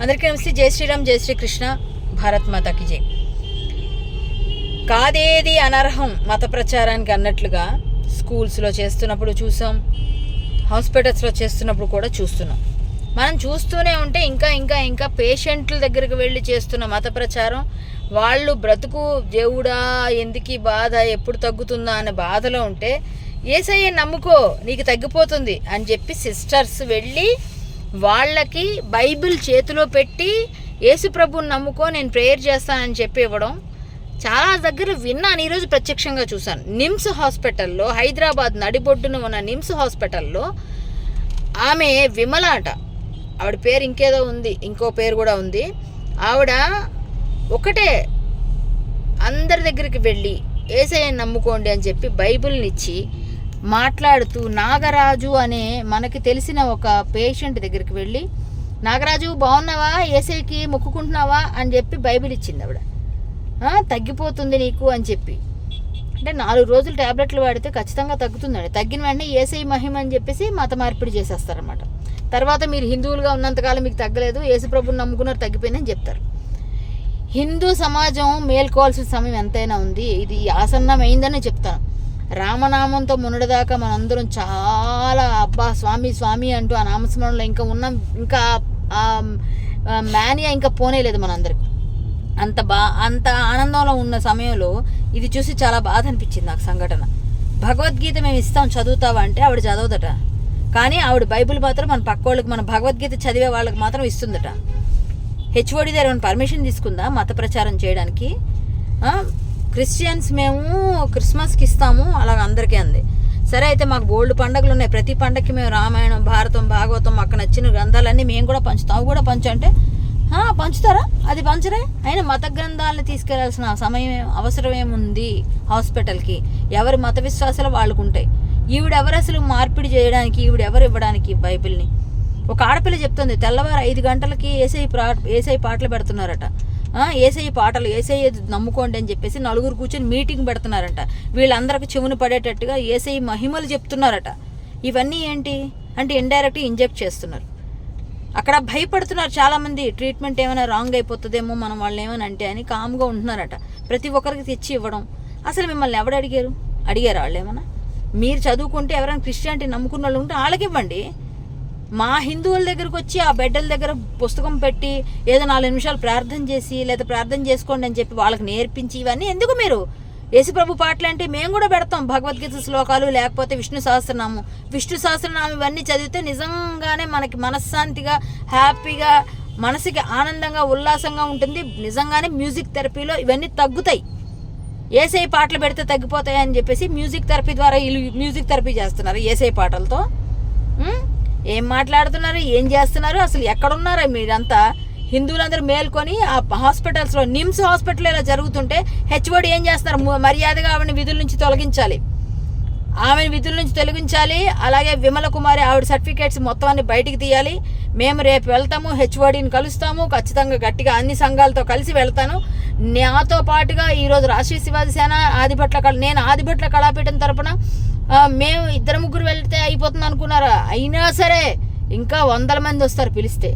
అందరికీ నమస్తే. జై శ్రీరామ్ జై శ్రీకృష్ణ. భారత్ మాతాకి జై. కాదేది అనర్హం మత ప్రచారానికి అన్నట్లుగా స్కూల్స్లో చేస్తున్నప్పుడు చూసాం. హాస్పిటల్స్లో చేస్తున్నప్పుడు కూడా చూస్తున్నాం. మనం చూస్తూనే ఉంటే ఇంకా ఇంకా ఇంకా పేషెంట్ల దగ్గరికి వెళ్ళి చేస్తున్న మత ప్రచారం వాళ్ళు బ్రతుకు దేవుడా ఎందుకు బాధ ఎప్పుడు తగ్గుతుందా అనే బాధలో ఉంటే ఏసయ్య నమ్ముకో నీకు తగ్గిపోతుంది అని చెప్పి సిస్టర్స్ వెళ్ళి వాళ్ళకి బైబిల్ చేతిలో పెట్టి యేసుప్రభుని నమ్ముకో నేను ప్రేయర్ చేస్తానని చెప్పి ఇవ్వడం చాలా దగ్గర విన్నాను. ఈరోజు ప్రత్యక్షంగా చూశాను. నిమ్స్ హాస్పిటల్లో హైదరాబాద్ నడిబొడ్డున ఉన్న నిమ్స్ హాస్పిటల్లో ఆమె విమలాట ఆవిడ పేరు ఇంకేదో ఉంది ఇంకో పేరు కూడా ఉంది. ఆవిడ ఒకటే అందరి దగ్గరికి వెళ్ళి ఏసయ్యని నమ్ముకోండి అని చెప్పి బైబిల్ని ఇచ్చి మాట్లాడుతూ నాగరాజు అనే మనకి తెలిసిన ఒక పేషెంట్ దగ్గరికి వెళ్ళి నాగరాజు బాగున్నావా ఏసైకి మొక్కుకుంటున్నావా? అని చెప్పి బైబిల్ ఇచ్చింది ఆవిడ. తగ్గిపోతుంది నీకు అని చెప్పి. అంటే నాలుగు రోజులు ట్యాబ్లెట్లు వాడితే ఖచ్చితంగా తగ్గుతుందండి తగ్గిన వెంటనే ఏసై మహిమ అని చెప్పేసి మత మార్పిడి చేసేస్తారనమాట తర్వాత మీరు హిందువులుగా ఉన్నంతకాలం మీకు తగ్గలేదు యేసుప్రభుని నమ్ముకున్నారు తగ్గిపోయిందని చెప్తారు. హిందూ సమాజం మేల్కోవాల్సిన సమయం ఎంతైనా ఉంది. ఇది ఆసన్నమైందని చెప్తాను. రామనామంతో మునడదాకా మనందరం చాలా అబ్బా స్వామి స్వామి అంటూ ఆ నామస్మరణలో ఇంకా ఉన్నాం. ఇంకా ఆ మేనియా ఇంకా పోనేలేదు మనందరికి. అంత బా అంత ఆనందంలో ఉన్న సమయంలో ఇది చూసి చాలా బాధ అనిపించింది నాకు సంఘటన. భగవద్గీత మేము ఇస్తాం చదువుతావా అంటే ఆవిడ చదవదట. కానీ ఆవిడ బైబిల్ మాత్రం మన పక్క వాళ్ళకి మన భగవద్గీత చదివే వాళ్ళకి మాత్రం ఇస్తుందట. హెచ్ఓడి దగ్గర ఏమైనా పర్మిషన్ తీసుకుందా మత ప్రచారం చేయడానికి? క్రిస్టియన్స్ మేము క్రిస్మస్కి ఇస్తాము అలాగ అందరికీ అంది. సరే అయితే మాకు బోల్డ్ పండగలు ఉన్నాయి. ప్రతి పండగకి మేము రామాయణం భారతం భాగవతం మాకు నచ్చిన గ్రంథాలన్నీ మేము కూడా పంచుతాం. అవి కూడా పంచంటే పంచుతారా? అది పంచరే? అయినా మత గ్రంథాలను తీసుకెళ్ళాల్సిన సమయం అవసరం ఏముంది హాస్పిటల్కి? ఎవరి మత విశ్వాసాలు వాళ్ళకు ఉంటాయి. ఈవిడెవరు అసలు మార్పిడి చేయడానికి ఈవిడెవరు ఇవ్వడానికి బైబిల్ని? ఒక ఆడపిల్ల చెప్తుంది తెల్లవారు ఐదు గంటలకి ఏసై ప్రా ఏసై పాటలు పెడుతున్నారట. ఏసఐ ఏసై పాటలు ఏసై నమ్ముకోండి అని చెప్పేసి నలుగురు కూర్చొని మీటింగ్ పెడుతున్నారట. వీళ్ళందరికి చెవును పడేటట్టుగా ఏసై మహిమలు చెప్తున్నారట. ఇవన్నీ ఏంటి? అంటే ఇండైరెక్ట్ ఇంజెక్ట్ చేస్తున్నారు. అక్కడ భయపడుతున్నారు చాలామంది ట్రీట్మెంట్ ఏమైనా రాంగ్ అయిపోతుందేమో మనం వాళ్ళు ఏమైనా అంటే అని కామ్గా ఉంటున్నారట. ప్రతి ఒక్కరికి తెచ్చి ఇవ్వడం. అసలు మిమ్మల్ని ఎవడు అడిగారు? అడిగారు వాళ్ళు ఏమైనా మీరు చదువుకుంటే ఎవరైనా క్రిస్టియానిటీ నమ్ముకున్న వాళ్ళు ఉంటే వాళ్ళకి ఇవ్వండి. మా హిందువుల దగ్గరకు వచ్చి ఆ బిడ్డల దగ్గర పుస్తకం పెట్టి ఏదో నాలుగు నిమిషాలు ప్రార్థన చేసి లేదా ప్రార్థన చేసుకోండి అని చెప్పి వాళ్ళకి నేర్పించి ఇవన్నీ ఎందుకు మీరు? యేసుప్రభు పాటలు అంటే మేము కూడా పెడతాం. భగవద్గీత శ్లోకాలు లేకపోతే విష్ణు సహస్రనామం. విష్ణు సహస్రనామం ఇవన్నీ చదివితే నిజంగానే మనకి మనశ్శాంతిగా హ్యాపీగా మనసుకి ఆనందంగా ఉల్లాసంగా ఉంటుంది. నిజంగానే మ్యూజిక్ థెరపీలో ఇవన్నీ తగ్గుతాయి. ఏసై పాటలు పెడితే తగ్గిపోతాయి అని చెప్పేసి మ్యూజిక్ థెరపీ ద్వారా వీళ్ళు మ్యూజిక్ థెరపీ చేస్తున్నారు ఏసై పాటలతో. ఏం మాట్లాడుతున్నారు? ఏం చేస్తున్నారు? అసలు ఎక్కడున్నారా? మీరంతా హిందువులందరూ మేల్కొని ఆ హాస్పిటల్స్లో నిమ్స్ హాస్పిటల్ ఇలా జరుగుతుంటే హెచ్ఓడి ఏం చేస్తున్నారు? మర్యాదగా ఆవిడని విధుల నుంచి తొలగించాలి. ఆమెను విధుల నుంచి తొలగించాలి. అలాగే విమల కుమారి ఆవిడ సర్టిఫికేట్స్ మొత్తాన్ని బయటికి తీయాలి. మేము రేపు వెళ్తాము హెచ్ఓడిని కలుస్తాము. ఖచ్చితంగా గట్టిగా అన్ని సంఘాలతో కలిసి వెళ్తాను. నాతో పాటుగా ఈరోజు రాష్ట్రీయ శివాజీ సేన ఆదిభట్ల కళ నేను ఆదిభట్ల కళాపీఠం తరపున మేము ఇద్దరు ముగ్గురు వెళ్తే అయిపోతుంది అనుకున్నారా? అయినా సరే ఇంకా వందల మంది వస్తారు పిలిస్తే.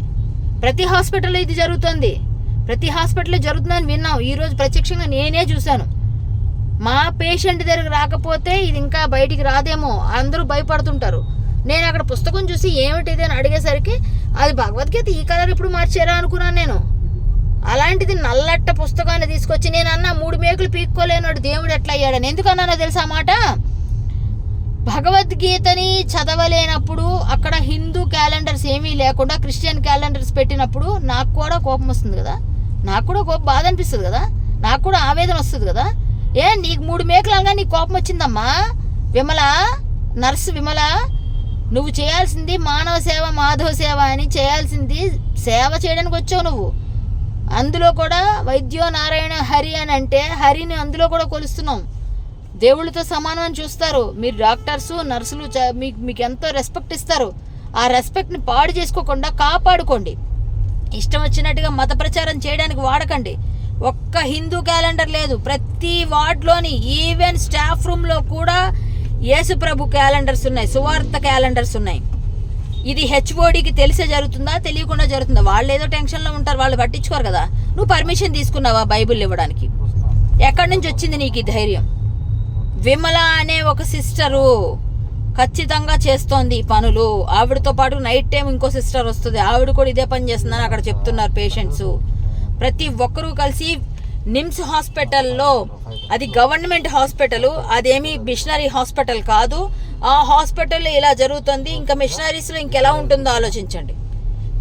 ప్రతి హాస్పిటల్లో ఇది జరుగుతుంది. ప్రతి హాస్పిటల్లో జరుగుతుందని విన్నాం ఈరోజు ప్రత్యక్షంగా నేనే చూశాను. మా పేషెంట్ దగ్గర రాకపోతే ఇది ఇంకా బయటికి రాదేమో. అందరూ భయపడుతుంటారు. నేను అక్కడ పుస్తకం చూసి ఏమిటిది అని అడిగేసరికి అది భగవద్గీత ఈ కలర్ ఇప్పుడు మార్చారా అనుకున్నాను నేను. అలాంటిది నల్లట్ట పుస్తకాన్ని తీసుకొచ్చి నేను అన్న మూడు మేకులు పీక్కోలేనాడు దేవుడు ఎట్లా అయ్యాడని. ఎందుకన్నానో తెలుసా మాట? భగవద్గీతని చదవలేనప్పుడు అక్కడ హిందూ క్యాలెండర్స్ ఏమీ లేకుండా క్రిస్టియన్ క్యాలెండర్స్ పెట్టినప్పుడు నాకు కూడా కోపం వస్తుంది కదా. నాకు కూడా కోపం బాధ అనిపిస్తుంది కదా. నాకు కూడా ఆవేదన వస్తుంది కదా. ఏ నీకు మూడు మేకలు అనగా నీకు కోపం వచ్చిందమ్మా? విమల నర్సు విమల నువ్వు చేయాల్సింది మానవ సేవ మాధవ సేవ అని చేయాల్సింది సేవ చేయడానికి వచ్చావు నువ్వు. అందులో కూడా వైద్యో నారాయణ హరి అని అంటే హరిని అందులో కూడా కొలుస్తున్నాం. దేవుళ్ళతో సమానం అని చూస్తారు. మీరు డాక్టర్స్ నర్సులు మీకు మీకు ఎంతో రెస్పెక్ట్ ఇస్తారు. ఆ రెస్పెక్ట్ని పాడు చేసుకోకుండా కాపాడుకోండి. ఇష్టం వచ్చినట్టుగా మత ప్రచారం చేయడానికి వాడకండి. ఒక్క హిందూ క్యాలెండర్ లేదు. ప్రతి వార్డ్లోని ఈవెన్ స్టాఫ్ రూమ్లో కూడా యేసుప్రభు క్యాలెండర్స్ ఉన్నాయి. సువార్త క్యాలెండర్స్ ఉన్నాయి. ఇది హెచ్ఓడికి తెలిసే జరుగుతుందా? తెలియకుండా జరుగుతుందా? వాళ్ళు ఏదో టెన్షన్లో ఉంటారు. వాళ్ళు పట్టించుకోరు కదా. నువ్వు పర్మిషన్ తీసుకున్నావా బైబిల్ ఇవ్వడానికి? ఎక్కడి నుంచి వచ్చింది నీకు ఈ ధైర్యం? విమల అనే ఒక సిస్టరు ఖచ్చితంగా చేస్తోంది ఈ పనులు. ఆవిడతో పాటు నైట్ టైం ఇంకో సిస్టర్ వస్తుంది. ఆవిడ కూడా ఇదే పని చేస్తుందని అక్కడ చెప్తున్నారు పేషెంట్స్ ప్రతి ఒక్కరూ కలిసి నిమ్స్ హాస్పిటల్లో అది గవర్నమెంట్ హాస్పిటల్ అదేమి మిషనరీ హాస్పిటల్ కాదు. ఆ హాస్పిటల్లో ఇలా జరుగుతుంది. ఇంకా మిషనరీస్లో ఇంకెలా ఉంటుందో ఆలోచించండి.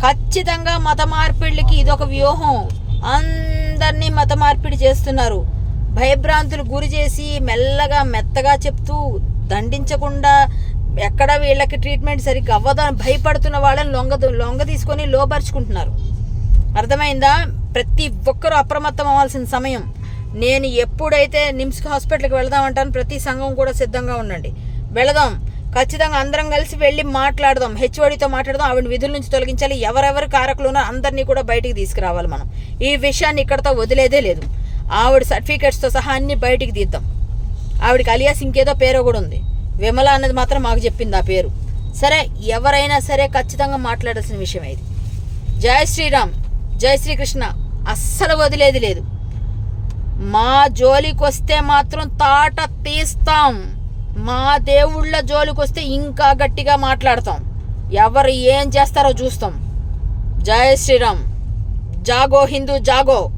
ఖచ్చితంగా మత మార్పిడికి ఇదొక వ్యూహం. అందరినీ మత మార్పిడి చేస్తున్నారు. భయభ్రాంతులు గురి చేసి మెల్లగా మెత్తగా చెప్తూ దండించకుండా ఎక్కడ వీళ్ళకి ట్రీట్మెంట్ సరిగ్గా అవ్వదని భయపడుతున్న వాళ్ళని లొంగ లొంగ తీసుకొని లోపరుచుకుంటున్నారు అర్థమైందా? ప్రతి ఒక్కరూ అప్రమత్తం అవ్వాల్సిన సమయం. నేను ఎప్పుడైతే నిమ్స్ హాస్పిటల్కి వెళదామంటాను ప్రతి సంఘం కూడా సిద్ధంగా ఉండండి. వెళదాం. ఖచ్చితంగా అందరం కలిసి వెళ్ళి మాట్లాడదాం. హెచ్ఓడితో మాట్లాడదాం. ఆవిడ విధుల నుంచి తొలగించాలి. ఎవరెవరు కారకులు ఉన్నారో అందరినీ కూడా బయటికి తీసుకురావాలి మనం. ఈ విషయాన్ని ఇక్కడతో వదిలేదే లేదు. ఆవిడ సర్టిఫికేట్స్తో సహా అన్ని బయటికి తీద్దాం. ఆవిడకి అలియాస్ ఇంకేదో పేరు కూడా ఉంది. విమల అన్నది మాత్రం మాకు చెప్పింది ఆ పేరు. సరే ఎవరైనా సరే ఖచ్చితంగా మాట్లాడాల్సిన విషయం ఇది. జయ శ్రీరామ్ జై శ్రీకృష్ణ అస్సలు వదిలేది లేదు. మా జోలికి వస్తే మాత్రం తాట తీస్తాం. మా దేవుళ్ళ జోలికి వస్తే ఇంకా గట్టిగా మాట్లాడతాం. ఎవరు ఏం చేస్తారో చూస్తాం. జయ శ్రీరామ్ జాగో హిందూ జాగో.